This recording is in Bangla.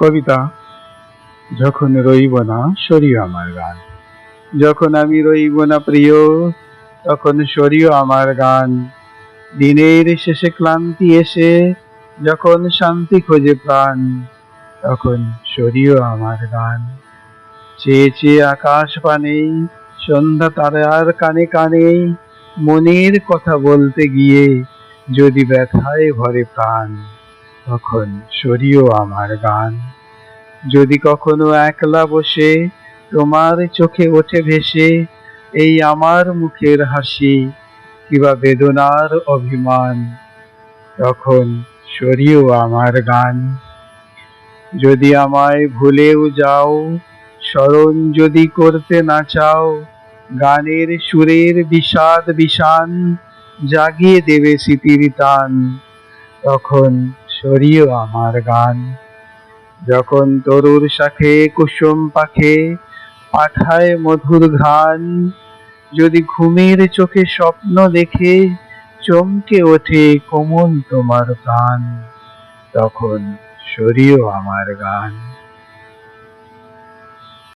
কবিতা, যখন রইব না সরিও আমার গান। যখন আমি রইব না প্রিয়, তখন সরিও আমার গান। দিনের শেষে ক্লান্তি এসে, যখন শান্তি খোঁজে প্রাণ, তখন সরিও আমার গান। চেয়ে চেয়ে আকাশ পানে, সন্ধ্যা তারার কানে কানে, মনের কথা বলতে গিয়ে যদি ব্যথায় ভরে প্রাণ। তখন সরিও আমার গান। যদি কখনো একলা বসে তোমার চোখে ওঠে ভেসে, এই আমার মুখের হাসি কিবা বেদনার অভিমান। তখন সরিও আমার গান। যদি আমায় ভুলেও যাও, স্মরণ যদি করতে না চাও, গানের সুরের বিষাদ বিষান জাগিয়ে দেবে স্মৃতির টান। তখন সরিও আমার গান। যখন তরুর শাখে কুসুম পাখে পাঠায় মধুর ঘান যদি ঘুমের চোখে স্বপ্ন দেখে চমকে ওঠে কোমল তোমার গান তখন সরিও আমার গান।